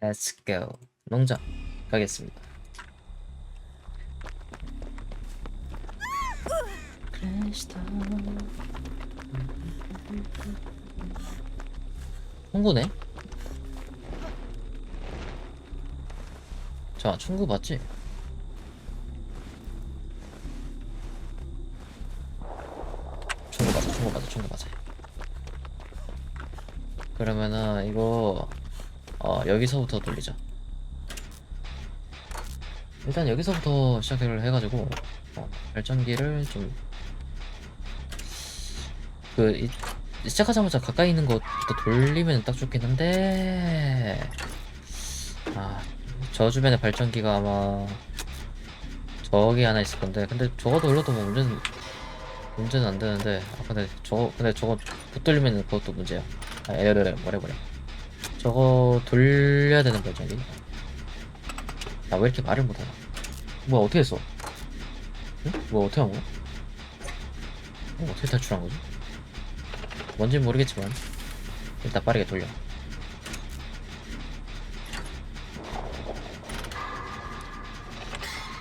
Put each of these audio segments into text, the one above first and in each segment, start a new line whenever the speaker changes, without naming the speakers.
Let's go. 농장 가겠습니다. 홍구네? 자, 충구 맞지? 충구 맞아, 충구 맞아, 충구 맞아. 그러면은 이거 어 여기서부터 돌리자. 일단 여기서부터 시작을 해가지고 어, 발전기를 좀 그, 이, 시작하자마자 가까이 있는 것부터 돌리면 딱 좋긴 한데, 아, 저 주변에 발전기가 아마 저기 하나 있을 건데, 근데 저거 돌려도 뭐 문제는, 문제는 안 되는데, 아, 근데 저거, 근데 저거 못 돌리면 그것도 문제야. 아, 에레레, 뭐래, 뭐래. 저거 돌려야 되는 발전기. 나 왜 이렇게 말을 못하나? 뭐야, 어떻게 했어? 응? 뭐 어떻게 한 거야? 어, 어떻게 탈출한 거지? 뭔진 모르겠지만 일단 빠르게 돌려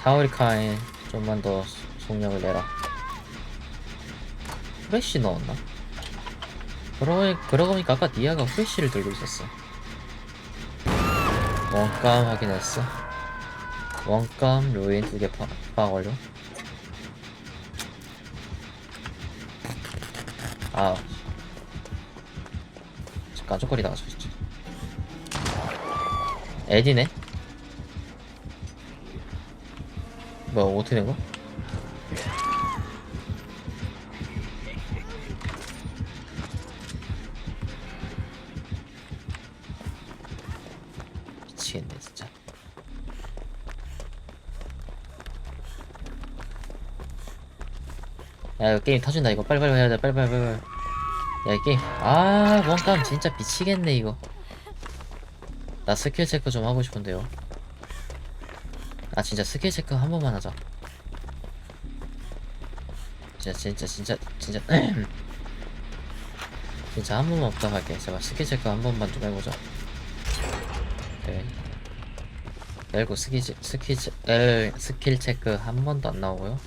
타오리카에 좀만 더 속력을 내라 후레쉬 넣었나? 그러고, 그러고 보니까 아까 니아가 후레쉬를 들고 있었어 원감 확인했어? 원감 루인 두개 완료 아. 깐족거리다가 졌지. 에디네? 뭐야 어떻게 된거 미치겠네 진짜. 야 이거 게임 터진다 이거. 빨리빨리 해야 돼 빨리빨리 빨리빨리 야이 게임. 아 원감 진짜 미치겠네 이거. 나 스킬 체크 좀 하고 싶은데요. 아 진짜 스킬 체크 한 번만 하자. 진짜 진짜 진짜 진짜. 진짜 한 번만 부탁할게. 제발 스킬 체크 한 번만 좀 해보자. 오케이 열고 스킬 체- 스킬 체- 엘 스킬 체크 한 번도 안 나오고요.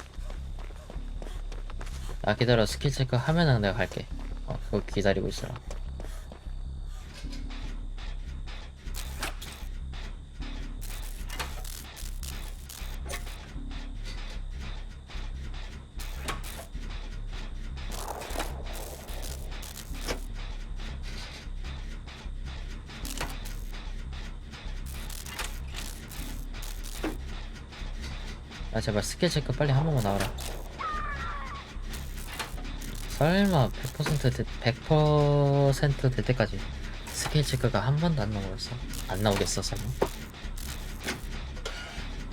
아 기다려. 스킬 체크 하면은 내가 갈게. 어 그거 기다리고 있어라 아 제발 스킬 체크 빨리 한 번만 나와라 설마 100% 될, 100%될 때까지 스킬 체크가 한 번도 안 나오겠어? 안 나오겠어 설마?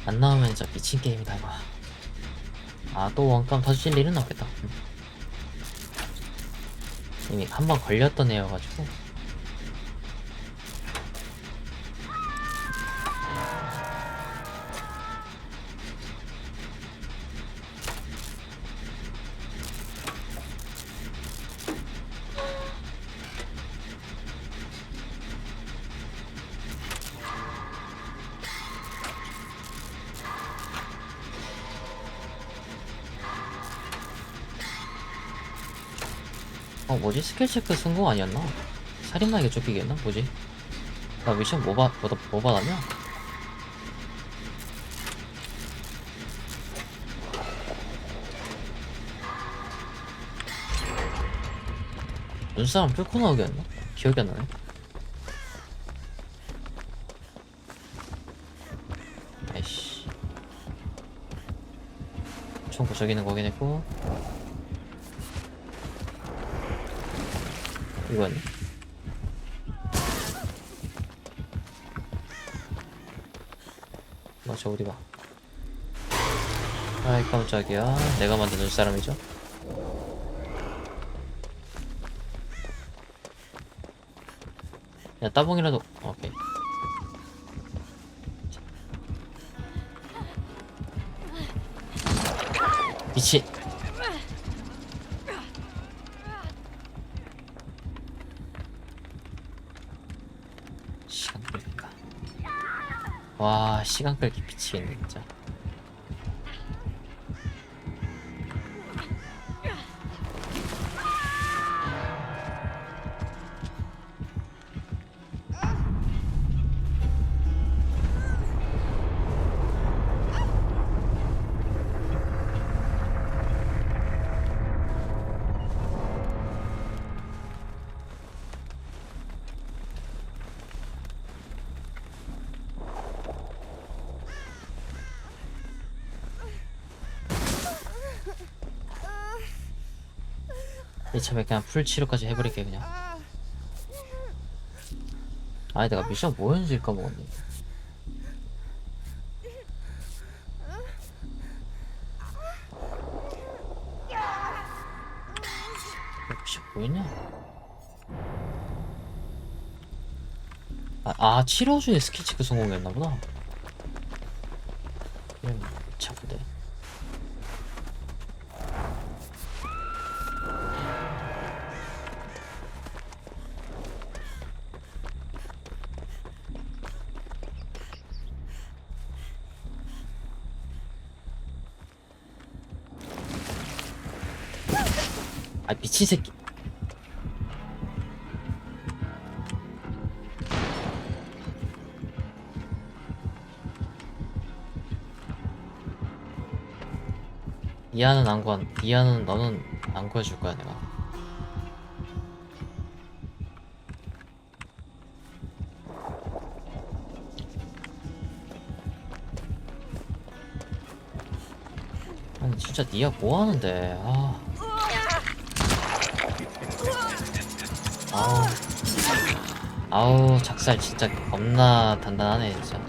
안 나오면 진짜 미친 게임이다 이거 아또 원감 터질 일은 없겠다 음. 이미 한 번 걸렸던 애여가지고 어 뭐지 스킬 체크 성공 아니었나? 살인마에게 쫓기겠나? 뭐지? 나 미션 뭐, 받, 뭐, 뭐 받았냐? 눈사람 뚫고 나오기였나? 기억이 안 나네 아이씨 총 부서기는 거긴 했고 이건. 맞아 어디 봐. 아이 깜짝이야. 내가 만든 눈사람이죠? 야 따봉이라도 오케이. 미친 와 시간 끌기 미치겠네 진짜 이참에 그냥 풀 치료까지 해버릴게 그냥. 아니 내가 미션 뭐였는지 까먹었네. 미션 뭐였냐? 아, 아 치료 중에 스킬체크 성공했나보다. 그냥 참네 아 미친 새끼. 이하는 안 구한 이하는 너는 안 구해줄 거야 내가. 아니 진짜 니야 뭐 하는데? 아 아우 작살 진짜 겁나 단단하네 진짜.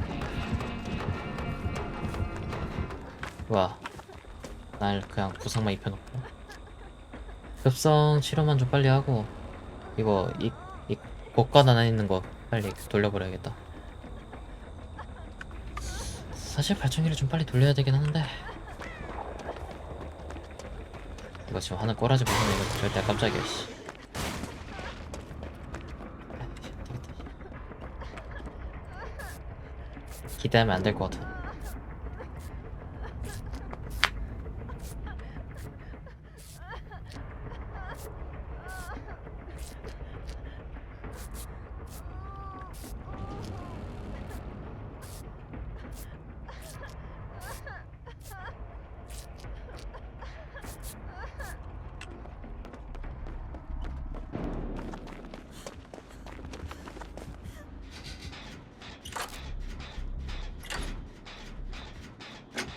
뭐야? 날 그냥 부상만 입혀놓고? 급성 치료만 좀 빨리 하고 이거 이, 이 고가 하나 있는 거 빨리 돌려버려야겠다. 사실 발전기를 좀 빨리 돌려야 되긴 하는데. 이거 지금 하는 꼬라지 보면 이거 절대 깜짝이야 씨 기대하면 안 될 것 같아.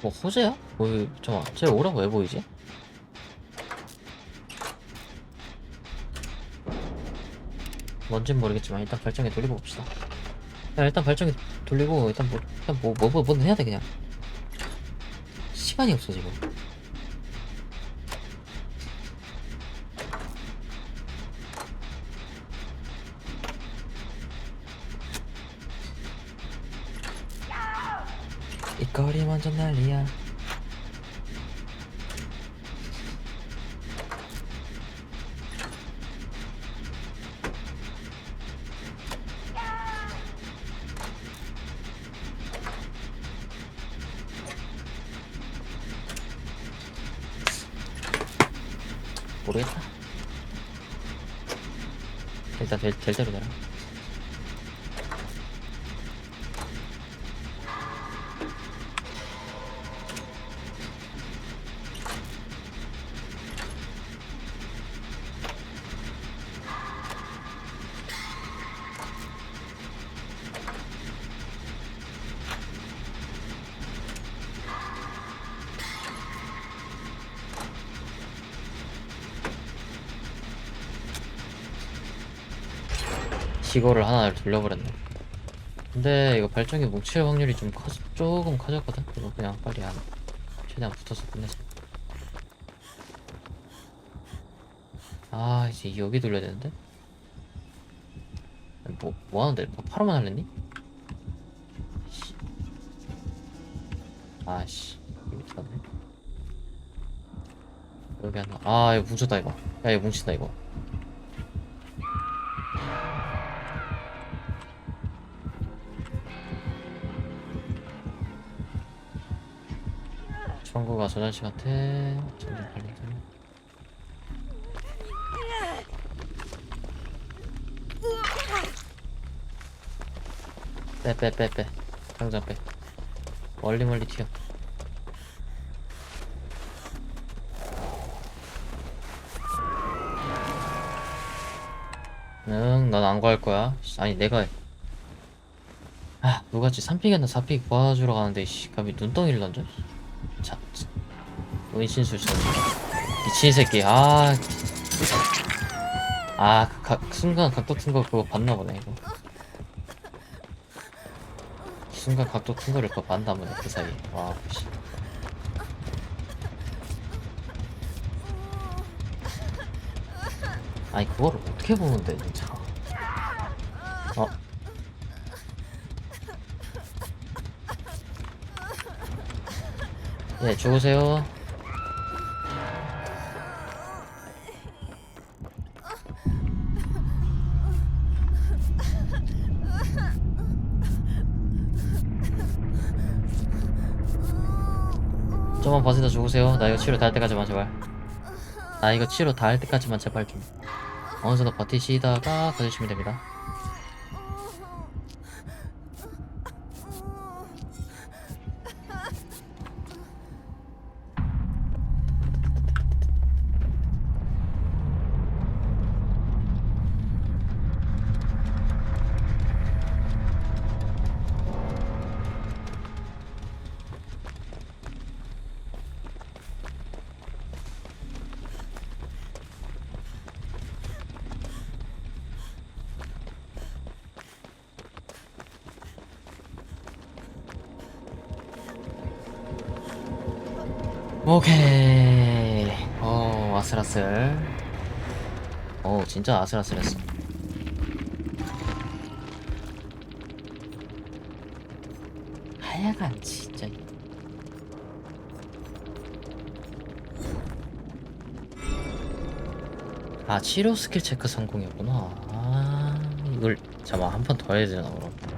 뭐 호재야? 뭐 잠깐, 쟤 오라고 왜 보이지? 뭔진 모르겠지만 일단 발전기 돌리고 봅시다. 야 일단 발전기 돌리고 일단 뭐 일단 뭐뭐 뭐, 뭐든 해야 돼 그냥. 시간이 없어 지금. 거리 완전 난리야. 모르겠다. 일단 될, 될 대로 되라. 이거를 하나를 돌려버렸네. 근데 이거 발전기 뭉칠 확률이 좀 커, 조금 커졌거든. 이거 그냥 빨리 안 최대한 붙어서 끝내자. 아 이제 여기 돌려야 되는데. 뭐, 뭐 하는데? 뭐 파로만 할랬니? 씨. 아씨 들었네. 여기 하나. 아 이거 뭉쳤다 이거. 야 이거 뭉친다 이거. 저 자식한테 점점 팔린다. 빼빼빼 빼. 당장 빼. 멀리 멀리 튀어. 응 난 안 구할 거야. 아니 내가 해. 아 누가지 3픽이나 4픽? 구해주러 가는데 씨 감히 눈덩이를 던져? 자 은신술 쳐 미친 새끼 아 아, 그 각, 순간 각도 튼 거 그거 봤나 보네, 이거. 순간 각도 튼 거를 그거 봤나 보네, 그 사이에. 와, 씨. 아니, 그거를 어떻게 보는데, 진짜. 어? 예, 죽으세요. 죽으세요. 나 이거 치료 다 할 때까지만 제발. 나 이거 치료 다 할 때까지만 제발 좀. 어느 정도 버티시다가 가주시면 됩니다. 오케이. 어, 아슬아슬. 어, 진짜 아슬아슬했어. 하여간 진짜. 아, 치료 스킬 체크 성공이었구나. 아, 이걸 잠깐 한번더 해야 되나 그럼.